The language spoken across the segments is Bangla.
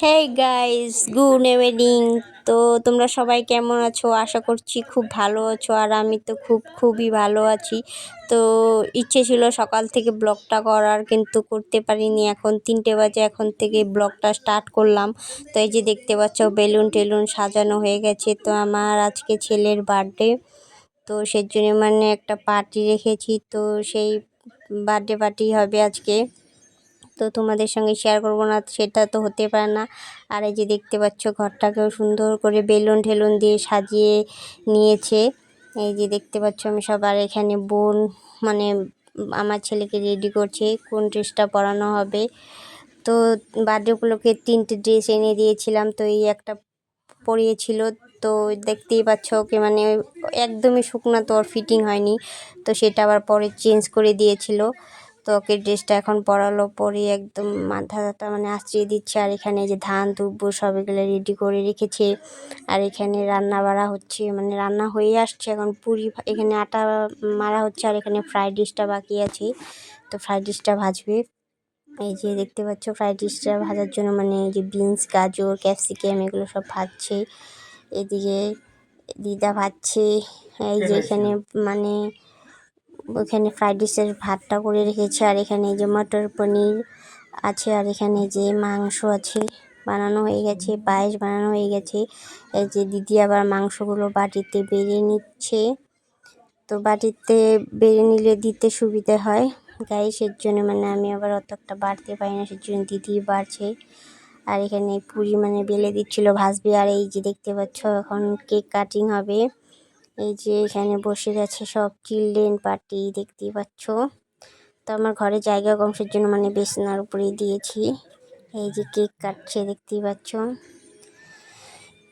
হেই গাইস গুড ইভিনিং তো তোমরা সবাই কেমন আছো? আশা করছি খুব ভালো আছো আর আমি তো খুব, খুবই ভালো আছি। তো ইচ্ছে ছিল সকাল থেকে ব্লগটা করার, কিন্তু করতে পারিনি। এখন তিনটে বাজে, এখন থেকে ব্লগটা স্টার্ট করলাম। তো এই যে দেখতে পাচ্ছ, বেলুন টেলুন সাজানো হয়ে গেছে। তো আমার আজকে ছেলের বার্থডে। তো সেই জন্য মানে একটা পার্টি রেখেছি। তো সেই বার্থডে পার্টি হবে আজকে। তো তোমাদের সঙ্গে শেয়ার করব না, সেটা তো হতে পারে না। আর এই যে দেখতে পাচ্ছ ঘরটাকেও সুন্দর করে বেলুন ঠেলুন দিয়ে সাজিয়ে নিয়েছে। এই যে দেখতে পাচ্ছ আমি সবার এখানে বোন মানে আমার ছেলেকে রেডি করছে, কোন ড্রেসটা পরানো হবে। তো বার্থডে উপলক্ষে তিনটে ড্রেস এনে দিয়েছিলাম, তো এই একটা পরিয়েছিল। তো দেখতেই পাচ্ছ ওকে মানে একদমই শুকনা তো ওর ফিটিং হয়নি, তো সেটা আবার পরে চেঞ্জ করে দিয়েছিল। তো ওকে ড্রেসটা এখন পরালো পরে একদম মাথাটা মানে আশ্রিয়ে দিচ্ছে। আর এখানে যে ধান দুব্বো সব এগুলো রেডি করে রেখেছে। আর এখানে রান্না বাড়া হচ্ছে মানে রান্না হয়ে আসছে। এখন পুরি এখানে আটা মারা হচ্ছে আর এখানে ফ্রাইড রাইসটা বাকি আছে। তো ফ্রাইড রাইসটা ভাজবে। এই যে দেখতে পাচ্ছ ফ্রাইড রাইসটা ভাজার জন্য মানে এই যে বিনস গাজর ক্যাপসিকাম এগুলো সব ভাজছে। এদিকে দিদা ভাজছে। এই যে এখানে মানে ওখানে ফ্রাইড রাইসের ভাতটা করে রেখেছে, আর এখানে যে মটর পনির আছে, আর এখানে যে মাংস আছে, বানানো হয়ে গেছে, পায়েস বানানো হয়ে গেছে। এই যে দিদি আবার মাংসগুলো বাটিতে বেড়ে নিচ্ছে। তো বাটিতে বেড়ে নিলে দিতে সুবিধে হয়। গাইসের জন্য মানে আমি আবার অত একটা বাড়তে পারি না সেজন্য দিদি বাড়ছে। আর এখানে পুরি মানে বেলে দিচ্ছিল ভাজবে, আর এই যে দেখতে পাচ্ছ, এখন কেক কাটিং হবে। এই যে এখানে বসে গেছে সব চিলড্রেন পার্টি, দেখতেই পাচ্ছ। তো আমার ঘরে জায়গা কমসের জন্য মানে বেসনার উপরে দিয়েছি। এই যে কেক কাটছে, দেখতেই পাচ্ছ।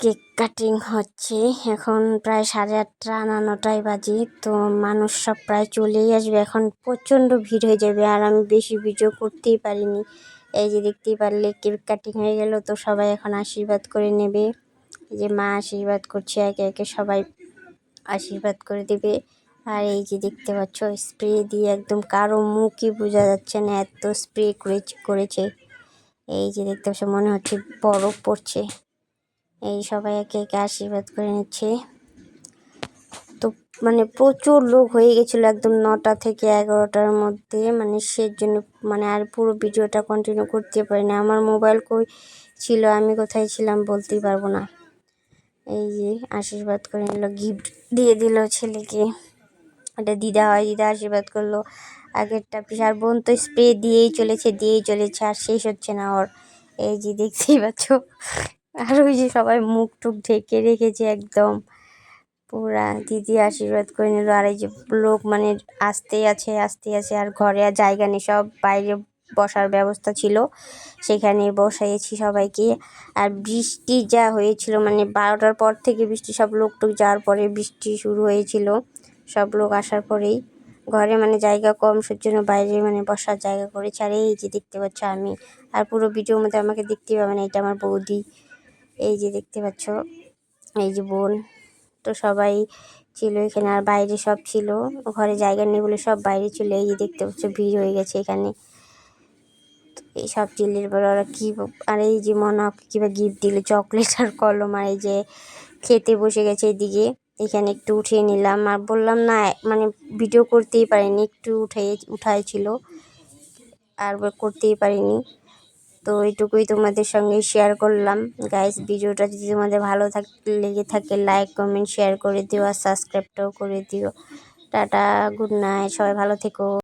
কেক কাটিং হচ্ছে। এখন প্রায় সাড়ে আটটা নটায় বাজে। তো মানুষ সব প্রায় চলেই আসবে। এখন প্রচণ্ড ভিড় হয়ে যাবে আর আমি বেশি ভিডিও করতেই পারিনি। এই যে দেখতেই পারলে কেক কাটিং হয়ে গেল। তো সবাই এখন আশীর্বাদ করে নেবে। এই যে মা আশীর্বাদ করছে একে একে সবাই। আশীর্বাদ করে দেবে। আর এই যে দেখতে পাচ্ছ স্প্রে দিয়ে একদম কারও মুখই বোঝা যাচ্ছে না, এত স্প্রে করেছে করেছে। এই যে দেখতে পাচ্ছ, মনে হচ্ছে বরফ পড়ছে। এই সবাই একে একে আশীর্বাদ করে নিচ্ছে। তো মানে প্রচুর লোক হয়ে গেছিল একদম নটা থেকে এগারোটার মধ্যে। মানে সের জন্য মানে আর পুরো ভিডিওটা কন্টিনিউ করতে পারি না আমার মোবাইল কই ছিল, আমি কোথায় ছিলাম বলতেই পারব না। এই যে আশীর্বাদ করে নিল গিফট দিয়ে দিল ছেলেকে। এটা দিদা হয়, দিদা আশীর্বাদ করল। আগেরটা পিসার বোন তো স্প্রে দিয়েই চলেছে দিয়েই চলেছে, আর শেষ হচ্ছে না ওর। এই যে দেখতেই পাচ্ছ, আর ওই যে সবাই মুখ টুক ঢেকে রেখেছে একদম। পুরা দিদি আশীর্বাদ করে নিল, আর এই যে লোক মানে আসতেই আছে আসতেই আছে, আর ঘরে আর জায়গা নেই, সব বাইরে বসার ব্যবস্থা ছিল। সেখানে বসাইছি সবাইকে। আর বৃষ্টি যা হয়েছিল মানে বারোটার পর থেকে বৃষ্টি, সব লোক টুক যাওয়ার পরে বৃষ্টি শুরু হয়েছিল। সব লোক আসার পরেই ঘরে মানে জায়গা কম জন্য বাইরে মানে বসার জায়গা করেছে। আর এই যে দেখতে পাচ্ছ আমি, আর পুরো ভিডিওর মধ্যে আমাকে দেখতে পাবে না, এটা আমার বৌদি। এই যে দেখতে পাচ্ছ, এই যে বোন। তো সবাই ছিল এখানে, আর বাইরে সব ছিল। ঘরে জায়গা নেই বলে সব বাইরে ছিল। এই যে দেখতে পাচ্ছ, ভিড় হয়ে গেছে এখানে। এই সব চিল্লির পরে ওরা কী আর এই যে মনে কীভাবে গিফট দিল চকলেট আর কলম আর এই যে খেতে বসে গেছে এদিকে। এখানে একটু উঠিয়ে নিলাম। আর বললাম, না মানে ভিডিও করতেই পারিনি, একটু উঠাই উঠাইছিল। আর করতেই পারিনি। তো এইটুকুই তোমাদের সঙ্গে শেয়ার করলাম। গাইস ভিডিওটা যদি তোমাদের ভালো থাক, লেগে থাকে লাইক কমেন্ট শেয়ার করে দিও আর সাবস্ক্রাইবটাও করে দিও। টাটা গুড নাইট সবাই ভালো থেকো।